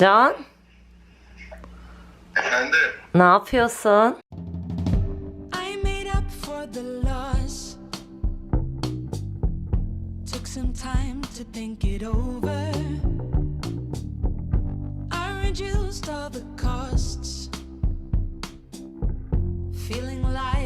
Can, Efendim? ne yapıyorsun? I made up for the loss. Took some time to think it over. I reduced all the costs. Feeling lighter.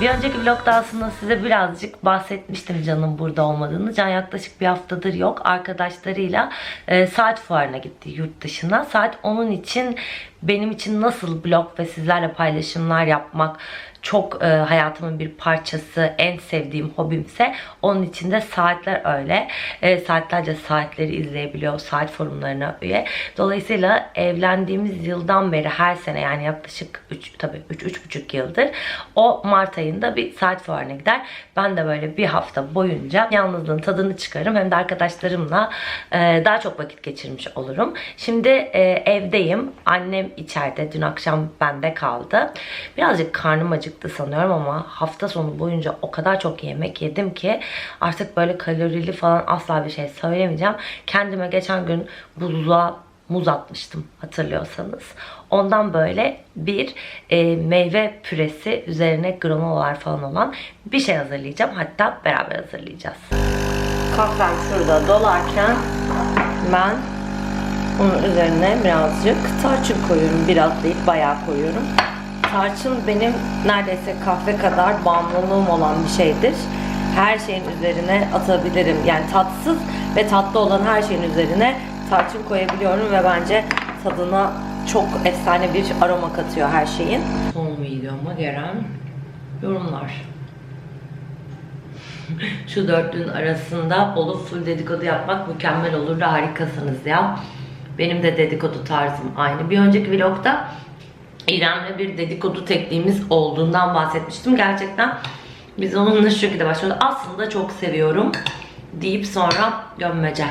Bir önceki vlogda aslında size birazcık bahsetmiştim Can'ın burada olmadığını. Can yaklaşık bir haftadır yok. Arkadaşlarıyla e, saat fuarına gitti yurt dışına. Saat onun için benim için nasıl blog ve sizlerle paylaşımlar yapmak çok e, hayatımın bir parçası, en sevdiğim hobimse onun için de saatler öyle. E, saatlerce saatleri izleyebiliyor, saat forumlarına üye. Dolayısıyla evlendiğimiz yıldan beri her sene yani yaklaşık 3 tabii 3 3,5 yıldır o Mart ayında bir saat fuarına gider. Ben de böyle bir hafta boyunca yalnızlığın tadını çıkarım. Hem de arkadaşlarımla e, daha çok vakit geçirmiş olurum. Şimdi e, evdeyim. Annem içeride. Dün akşam bende kaldı. Birazcık karnım acıktı sanıyorum ama hafta sonu boyunca o kadar çok yemek yedim ki artık böyle kalorili falan asla bir şey söylemeyeceğim. Kendime geçen gün buzluğa muz atmıştım hatırlıyorsanız. Ondan böyle bir e, meyve püresi üzerine granola falan olan bir şey hazırlayacağım. Hatta beraber hazırlayacağız. Kahvem şurada dolarken ben bunun üzerine birazcık tarçın koyuyorum. Biraz değil bayağı koyuyorum. Tarçın benim neredeyse kahve kadar bağımlılığım olan bir şeydir. Her şeyin üzerine atabilirim. Yani tatsız ve tatlı olan her şeyin üzerine tarçın koyabiliyorum ve bence tadına çok efsane bir aroma katıyor her şeyin. Son videoma gelen yorumlar. Şu dörtlünün arasında olup full dedikodu yapmak mükemmel olurdu. Harikasınız ya. Benim de dedikodu tarzım aynı. Bir önceki vlogda İrem'le bir dedikodu tekniğimiz olduğundan bahsetmiştim. Gerçekten biz onunla şu şekilde başlıyoruz. Aslında çok seviyorum deyip sonra gömmece.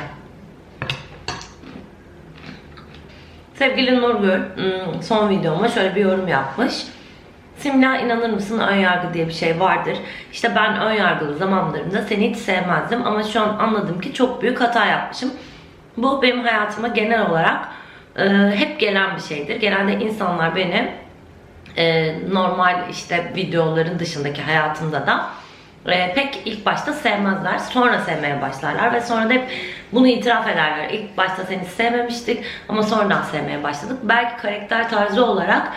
Sevgili Nurgül ım, son videoma şöyle bir yorum yapmış. Simla inanır mısın ön yargı diye bir şey vardır. İşte ben ön yargılı zamanlarımda seni hiç sevmezdim ama şu an anladım ki çok büyük hata yapmışım. Bu benim hayatıma genel olarak e, hep gelen bir şeydir. Genelde insanlar beni e, normal işte videoların dışındaki hayatımda da e, pek ilk başta sevmezler. Sonra sevmeye başlarlar ve sonra da hep bunu itiraf ederler. İlk başta seni sevmemiştik ama sonradan sevmeye başladık. Belki karakter tarzı olarak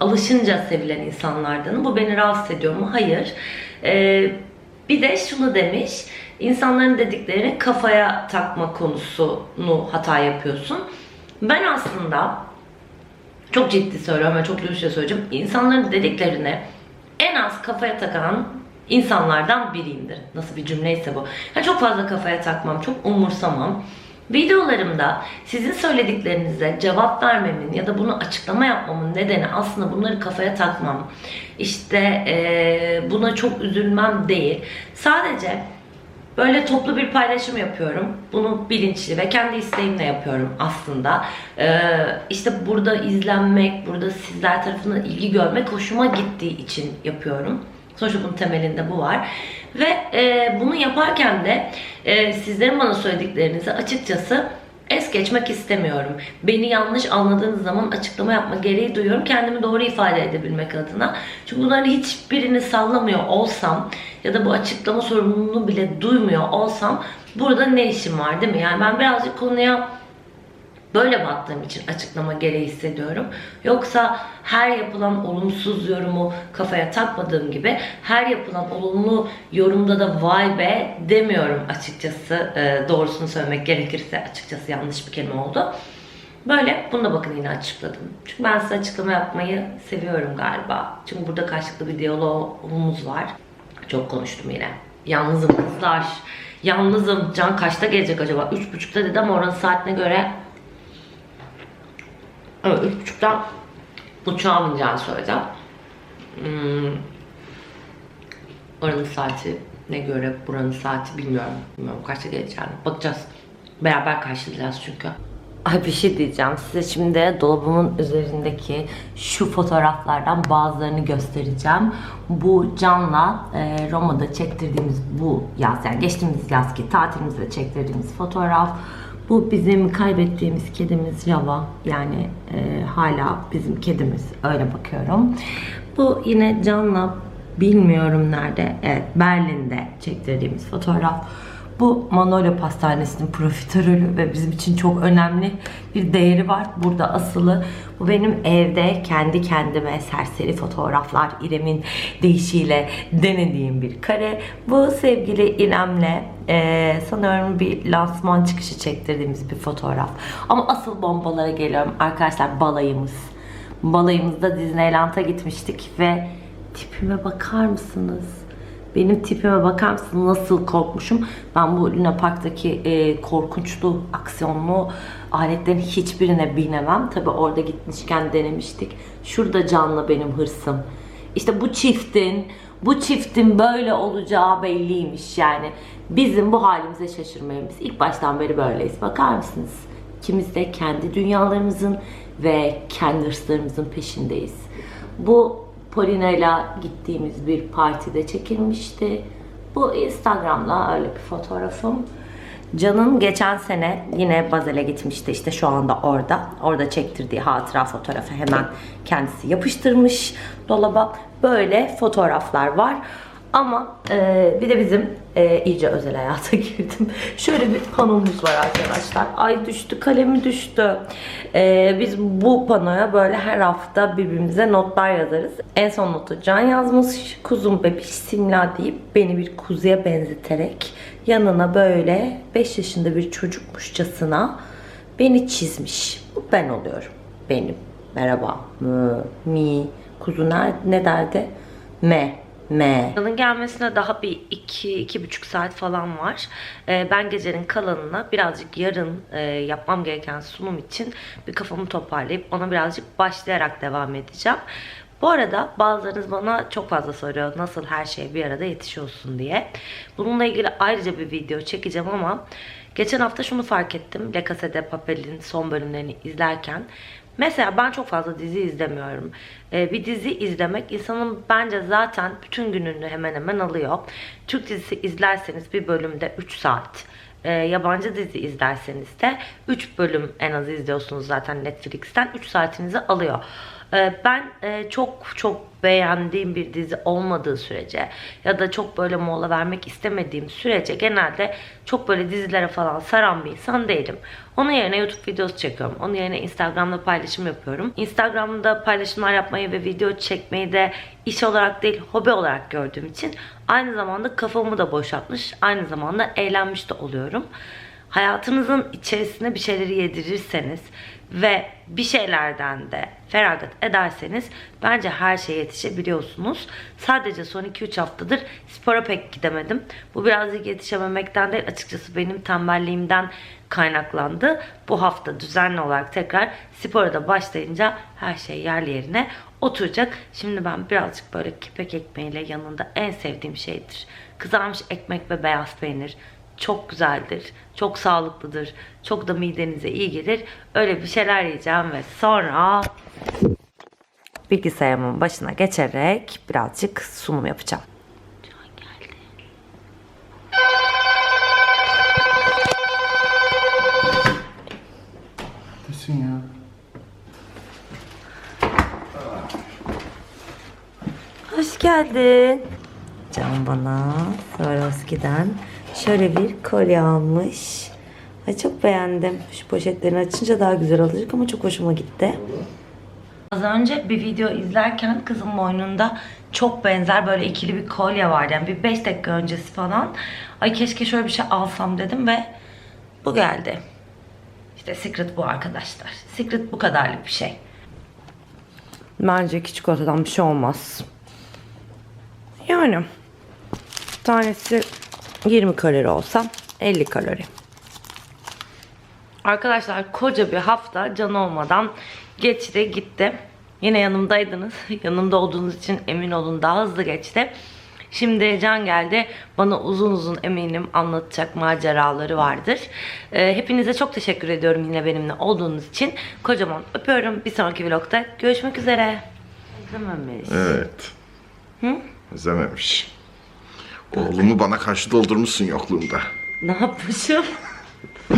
alışınca sevilen insanlardanım. Bu beni rahatsız ediyor mu? Hayır. E, bir de şunu demiş. İnsanların dediklerini kafaya takma konusunu hata yapıyorsun. Ben aslında çok ciddi söylüyorum ve çok dürüstçe söyleyeceğim. İnsanların dediklerini en az kafaya takan insanlardan biriyimdir. Nasıl bir cümleyse bu. Yani çok fazla kafaya takmam, çok umursamam. Videolarımda sizin söylediklerinize cevap vermemin ya da bunu açıklama yapmamın nedeni aslında bunları kafaya takmam. İşte eee, buna çok üzülmem değil. Sadece Böyle toplu bir paylaşım yapıyorum. Bunu bilinçli ve kendi isteğimle yapıyorum aslında. Ee, işte burada izlenmek, burada sizler tarafından ilgi görmek hoşuma gittiği için yapıyorum. Bunun temelinde bu var. Ve e, bunu yaparken de e, sizlerin bana söylediklerinizi açıkçası es geçmek istemiyorum. Beni yanlış anladığınız zaman açıklama yapma gereği duyuyorum. Kendimi doğru ifade edebilmek adına. Çünkü bunların hiçbirini sallamıyor olsam ya da bu açıklama sorumluluğunu bile duymuyor olsam burada ne işim var değil mi? Yani ben birazcık konuya böyle baktığım için açıklama gereği hissediyorum. Yoksa her yapılan olumsuz yorumu kafaya takmadığım gibi her yapılan olumlu yorumda da vay be demiyorum açıkçası. Ee, doğrusunu söylemek gerekirse açıkçası yanlış bir kelime oldu. Böyle bunu da bakın yine açıkladım. Çünkü ben size açıklama yapmayı seviyorum galiba. Çünkü burada karşılıklı bir diyalogumuz var. Çok konuştum yine. Yalnızım kızlar. Yalnızım. Can kaçta gelecek acaba? Üç buçukta dedi ama oranın saatine göre Evet, üç buçukta uçağa bineceğini söyledi. Hmm. Oranın saatine göre buranın saati bilmiyorum. Bilmiyorum kaçta geleceğini. Bakacağız. Beraber karşılayacağız çünkü. Ay bir şey diyeceğim size şimdi dolabımın üzerindeki şu fotoğraflardan bazılarını göstereceğim. Bu Can'la e, Roma'da çektirdiğimiz bu yaz yani geçtiğimiz yazki tatilimizde çektirdiğimiz fotoğraf. Bu bizim kaybettiğimiz kedimiz Java yani e, hala bizim kedimiz öyle bakıyorum. Bu yine Can'la bilmiyorum nerede evet Berlin'de çektirdiğimiz fotoğraf. Bu Manolya Pastanesi'nin profiterolü ve bizim için çok önemli bir değeri var. Burada asılı. Bu benim evde kendi kendime serseri fotoğraflar İrem'in deyişiyle denediğim bir kare. Bu sevgili İrem'le eee, sanıyorum bir lansman çıkışı çektirdiğimiz bir fotoğraf. Ama asıl bombalara geliyorum arkadaşlar balayımız. Balayımızda Disneyland'a gitmiştik ve tipime bakar mısınız? Benim tipime bakar mısınız nasıl korkmuşum? Ben bu Luna Park'taki e, korkunçlu, aksiyonlu aletlerin hiçbirine binemem. Tabi orada gitmişken denemiştik. Şurada canlı benim hırsım. İşte bu çiftin, bu çiftin böyle olacağı belliymiş yani. Bizim bu halimize şaşırmayız. İlk baştan beri böyleyiz. Bakar mısınız? İkimiz de kendi dünyalarımızın ve kendi hırslarımızın peşindeyiz. Bu Polina'yla gittiğimiz bir partide çekilmişti. Bu Instagram'la öyle bir fotoğrafım. Can'ın geçen sene yine Bazel'e gitmişti işte şu anda orada. Orada çektirdiği hatıra fotoğrafı hemen kendisi yapıştırmış dolaba. Böyle fotoğraflar var. Ama e, bir de bizim e, iyice özel hayata girdim. Şöyle bir panomuz var arkadaşlar. Ay düştü, kalemi düştü. E, biz bu panoya böyle her hafta birbirimize notlar yazarız. En son notu Can yazmış. Kuzum bebiş simla deyip beni bir kuzuya benzeterek yanına böyle 5 yaşında bir çocukmuşçasına beni çizmiş. Bu ben oluyorum. Benim. Merhaba. Mü, mi. Kuzu ne, ne derdi? Me. M. Yılın gelmesine daha bir iki, iki buçuk saat falan var. Ee, ben gecenin kalanına birazcık yarın e, yapmam gereken sunum için bir kafamı toparlayıp ona birazcık başlayarak devam edeceğim. Bu arada bazılarınız bana çok fazla soruyor nasıl her şey bir arada yetişiyorsun diye. Bununla ilgili ayrıca bir video çekeceğim ama geçen hafta şunu fark ettim. La Casa de Papel'in son bölümlerini izlerken Mesela ben çok fazla dizi izlemiyorum. Ee, bir dizi izlemek insanın bence zaten bütün gününü hemen hemen alıyor. Türk dizisi izlerseniz bir bölümde 3 saat. Ee, yabancı dizi izlerseniz de 3 bölüm en az izliyorsunuz zaten Netflix'ten 3 saatinizi alıyor. Ee, ben e, çok çok beğendiğim bir dizi olmadığı sürece ya da çok böyle mola vermek istemediğim sürece genelde çok böyle dizilere falan saran bir insan değilim. Onun yerine YouTube videosu çekiyorum. Onun yerine Instagram'da paylaşım yapıyorum. Instagram'da paylaşımlar yapmayı ve video çekmeyi de iş olarak değil hobi olarak gördüğüm için aynı zamanda kafamı da boşaltmış, aynı zamanda eğlenmiş de oluyorum hayatınızın içerisine bir şeyleri yedirirseniz ve bir şeylerden de feragat ederseniz bence her şeye yetişebiliyorsunuz. Sadece son 2-3 haftadır spora pek gidemedim. Bu birazcık yetişememekten değil açıkçası benim tembelliğimden kaynaklandı. Bu hafta düzenli olarak tekrar spora da başlayınca her şey yerli yerine oturacak. Şimdi ben birazcık böyle kepek ekmeğiyle yanında en sevdiğim şeydir. Kızarmış ekmek ve beyaz peynir çok güzeldir, çok sağlıklıdır, çok da midenize iyi gelir. Öyle bir şeyler yiyeceğim ve sonra bilgisayarımın başına geçerek birazcık sunum yapacağım. Ya? Hoş geldin. Can bana Swarovski'den şöyle bir kolye almış. Ay çok beğendim. Şu poşetlerini açınca daha güzel olacak ama çok hoşuma gitti. Az önce bir video izlerken kızım boynunda çok benzer böyle ikili bir kolye vardı. Yani bir 5 dakika öncesi falan. Ay keşke şöyle bir şey alsam dedim ve bu geldi. İşte Secret bu arkadaşlar. Secret bu kadarlık bir şey. Bence küçük ortadan bir şey olmaz. Yani tanesi 20 kalori olsa 50 kalori. Arkadaşlar koca bir hafta can olmadan geçti gitti. Yine yanımdaydınız. Yanımda olduğunuz için emin olun daha hızlı geçti. Şimdi Can geldi. Bana uzun uzun eminim anlatacak maceraları vardır. Ee, hepinize çok teşekkür ediyorum yine benimle olduğunuz için. Kocaman öpüyorum. Bir sonraki vlogda görüşmek üzere. Özlememiş. Evet. Özlememiş. Oğlumu bana karşı doldurmuşsun yokluğumda. Ne yapmışım?